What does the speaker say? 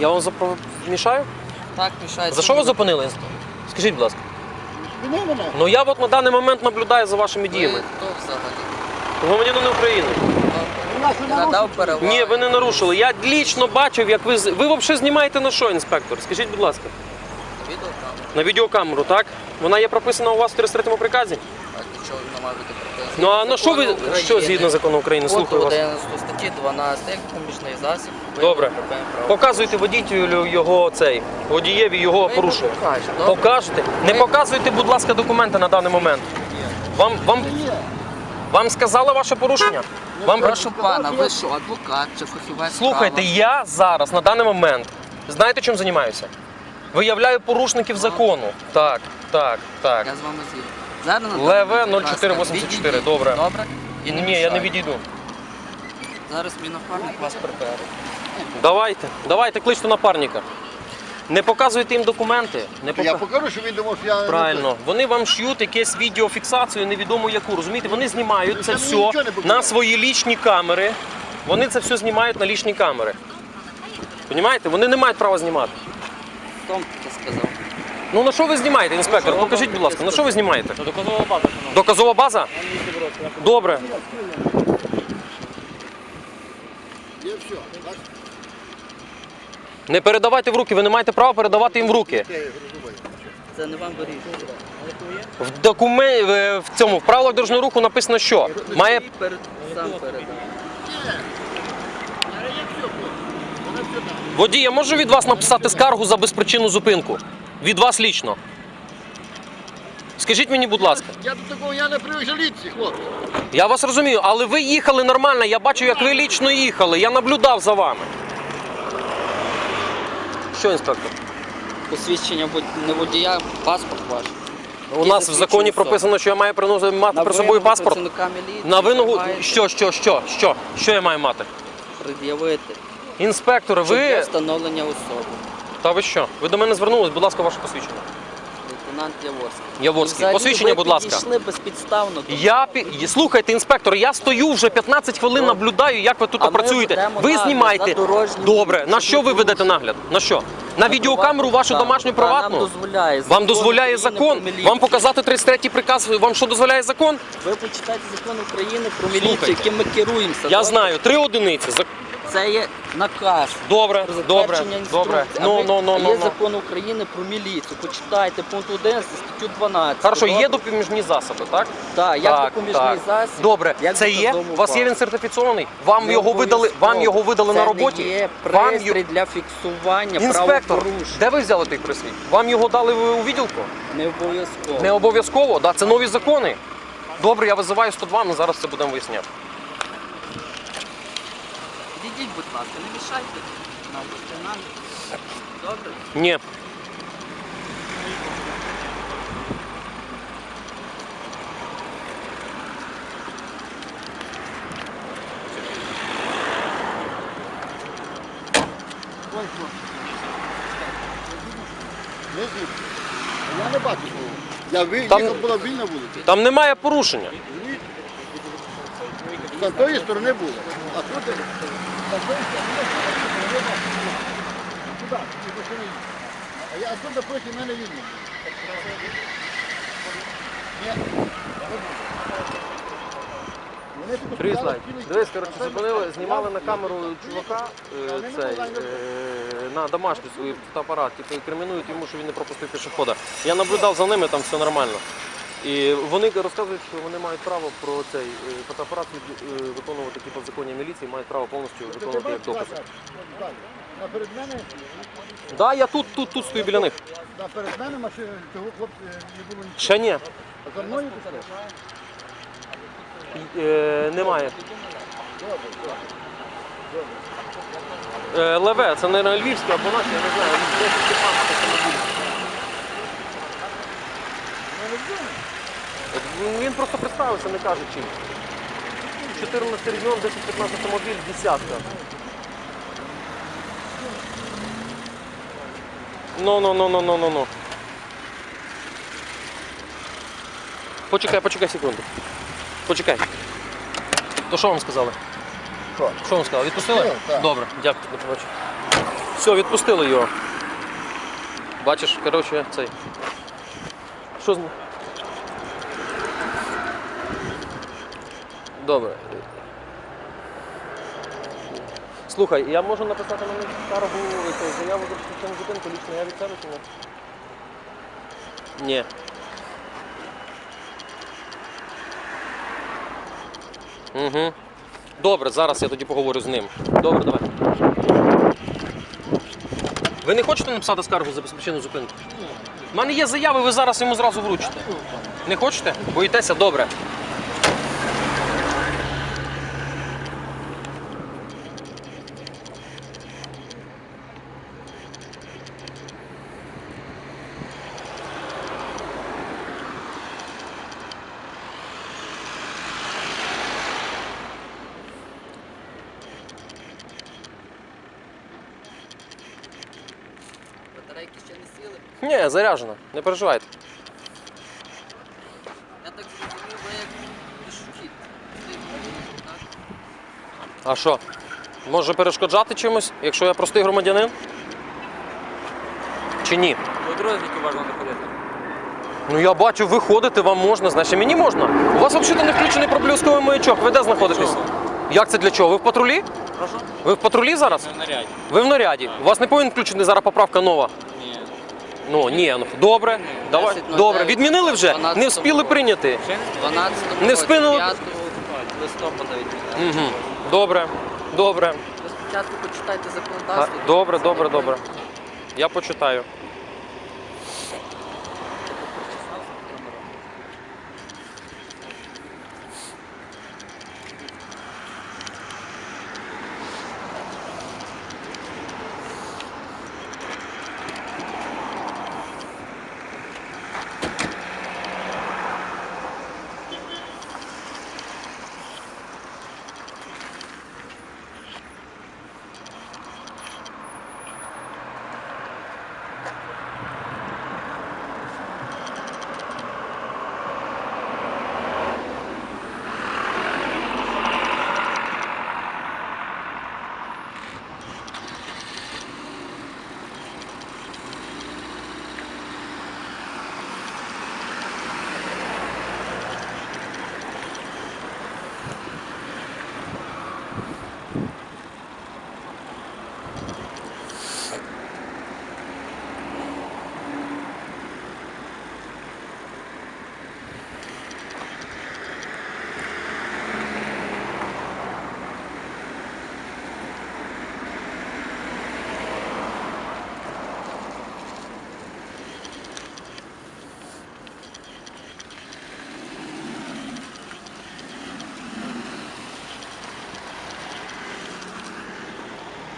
Я вам запро... мішаю? Так, мішається. За що ви зупинили? Скажіть, будь ласка. Спини мене. Ну я от на даний момент наблюдаю за вашими Ви діями. хто взагалі? Громадянин України. Надав перевагу. Ні, ви не нарушили. Я лічно бачив, як ви з- ви взагалі знімаєте на що, інспектор? Скажіть, будь ласка, Відеокамеру. на відеокамеру, так? Вона є прописана у вас в 33 приказі? А нічого не має бути прописано. Ну а на що ви Закону що України. згідно закону України? Слухаю вас. 11 статті 12, як помічний засіб. ви Добре. право. Показуйте водітелю його цей водієві його йому порушення. покажете, добре? Покажете. Не показуйте, будь ласка, документи на даний момент. Вам вам вам сказали ваше порушення? Вам Прошу пана, ви що, адвокат чи фахівець слухайте, права? я зараз на даний момент знаєте, чим займаюся? Виявляю порушників закону. Так, так, так. Я з вами згідний. Зараз на Леве даний, будь ласка, 0484, добре. Добре? І Ні, я не відійду. Зараз мій напарник вас прибере. Давайте, давайте кличте напарника. Не показуйте їм документи. Не Я пока- покажу, що він думав, що я... Правильно, вони вам ш'ють якесь відеофіксацію, невідомо яку. Розумієте, вони знімають це все нічого не на свої лічні камери. Вони це все знімають на лічні камери. Понімаєте? Вони не мають права знімати. Хто вам таке сказав? Ну на що ви знімаєте, інспектор? Покажіть, будь ласка, на що ви знімаєте? Доказова база. Доказова база? Добре. Не передавайте в руки, ви не маєте права передавати їм в руки. Це не вам вирішувати. В документі в цьому в правилах дорожнього руху написано, що має Перед, сам передав. водій, я можу від вас написати скаргу за безпричинну зупинку. Від вас лічно. Скажіть мені, будь ласка. Я до такого я не привик жалітися, хлопці. Я вас розумію, але ви їхали нормально, я бачу, як ви лічно їхали. Я наблюдав за вами. Що, інспектор? Посвідчення вод- не водія, паспорт ваш. У нас в законі прописано, що я маю приносити мати при собою паспорт. міліції На виногу. Що, що, що, що? Що я маю мати? пред'явити Інспектори, щоб для ви. встановлення особи. Та ви що? Ви до мене звернулись, будь ласка, ваше посвідчення. Лейтенант Яворський. Яворський. Взагалі Посвідчення, ви будь ласка. підійшли безпідставно. Я пі- слухайте, інспектор, я стою вже 15 хвилин, наблюдаю, як ви тут А ми працюєте. ведемо Ви нагляд знімаєте. за дорожнім Добре, на що ви ведете нагляд? На що? На відеокамеру вашу Так, домашню приватну? Нам дозволяє. Вам дозволяє України закон? міліцію. Вам показати 33 приказ? Вам що дозволяє закон? Ви почитайте закон України про міліцію, Слухайте. яким ми керуємося. Я добре? знаю, три одиниці. Зак- Це є наказ. Добре, Про добре, добре. Ну, ну, ну, ну, Є ну. закон України про міліцію. Почитайте пункт 11, статтю 12. Хорошо, Добре? є допоміжні засоби, так? Так, як допоміжний засіб. Добре, як це є. У вас є він сертифіційний? Вам Не його видали, вам його видали Це на роботі? Не є Вам пристрій для фіксування Інспектор, правопорушень. де ви взяли той присвіт? Вам його дали у відділку? Не обов'язково. Не обов'язково, да, це нові закони. Добре, я визиваю 102, ми зараз це будемо виясняти. Будь ласка, не мішайте нам лейтенант. Добре? Ні. Ой. Не звідси. Я не бачу. Я ви- Там- їхав, була вільна вулиця. Там немає порушення. З тої сторони було. А тут... і. А я тут проти мене вільно. Привіт, Слайд. Дивись, коротше, зупинили, знімали на камеру чувака е, цей, е, на домашній свій фотоапарат, типу, інкримінують йому, що він не пропустив пішохода. Я наблюдав за ними, там все нормально. І вони розказують, що вони мають право про цей е, фотоапарат е, виконувати типу, в законі міліції, мають право повністю виконувати як доказ. А перед мене, Да, я тут, тут, тут стою біля них. а перед мене машина, цього хлопця не було нічого. Ще ні. А за мною пішло. Е, немає. Е, Леве, це не львівське або наше, я не знаю. десь Степанське автомобіль. От Він просто представився, не каже чим. 14 регіон, 10-15 автомобіль, десятка. Ну, ну, ну, ну, ну, ну, ну. Почекай, почекай секунду. Почекай. То що вам сказали? Що? Що вам сказали? Відпустили? Так, так. Добре, дякую, до побачення. Все, відпустили його. Бачиш, коротше, цей. Що з ним? Добре. Слухай, я можу написати на них скаргу заяву за причину зупинку лічно я від себе чи ні? Ні. Угу. Добре, зараз я тоді поговорю з ним. Добре, давай. Ви не хочете написати скаргу за безпричинну зупинку? У мене є заяви, ви зараз йому зразу вручите. Не хочете? Боїтеся? Добре. Ні, заряджено, не переживайте. Я так зрозумів, ви як пішохід. А що? Може перешкоджати чимось, якщо я простий громадянин? Чи ні? До важливо не. Ну я бачу, ви ходите, вам можна, значить мені можна. У вас взагалі не включений проблисковий маячок. Ви де знаходитесь? чого? Як це для чого? Ви в патрулі? Прошу? Ви в патрулі зараз? Наряді. Ви в наряді. У вас не повинен включений зараз поправка нова. Ні. Ну ні, ну добре. Давай. 10.09. Добре. Відмінили вже? 12 Не вспіли прийняти. Не 12 Не вспину- 5 листопада відміняли. Угу. Добре, добре. Ви спочатку почитайте А, законодавство. Добре, добре, добре. Я почитаю.